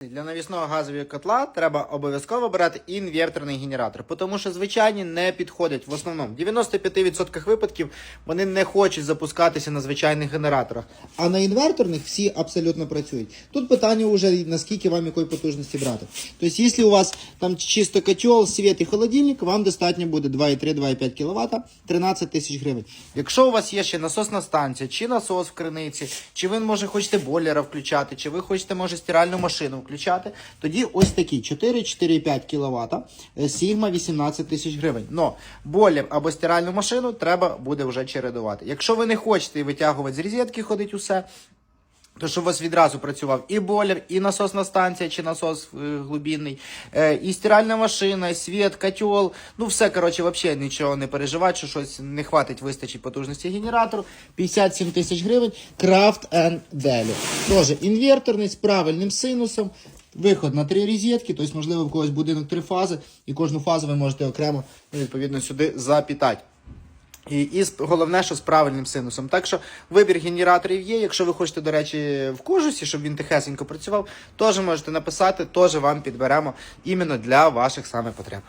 Для навісного газового котла треба обов'язково брати інверторний генератор, тому що звичайні не підходять в основному. В 95% випадків вони не хочуть запускатися на звичайних генераторах. А на інверторних всі абсолютно працюють. Тут питання вже наскільки вам якої потужності брати. Тобто, якщо у вас там чисто котел, світ і холодильник, вам достатньо буде 2,3-2,5 кВт, 13 тисяч гривень. Якщо у вас є ще насосна станція, чи насос в криниці, чи ви може хочете бойлера включати, чи ви хочете може стиральну машину включати, тоді ось такі 4-4,5 кВт, Sigma 18 тисяч гривень. Но бойлер або стиральну машину треба буде вже чередувати. Якщо ви не хочете витягувати з розетки, ходить усе. То щоб у вас відразу працював і бойлер, і насосна станція, чи насос е, е, і стиральна машина, і світ, котел. Ну все, коротше, взагалі нічого не переживати, що щось не хватить, вистачить потужності генератору. 57 тисяч гривень. Craft and Deli. Тоже інверторний з правильним синусом. Виход на три розетки, тобто, можливо, в когось будинок три фази, і кожну фазу ви можете окремо ну, відповідно сюди запітати. І, і головне, що з правильним синусом. Так що вибір генераторів є. Якщо ви хочете, до речі, в кожусі, щоб він тихесенько працював, теж можете написати, теж вам підберемо іменно для ваших саме потреб.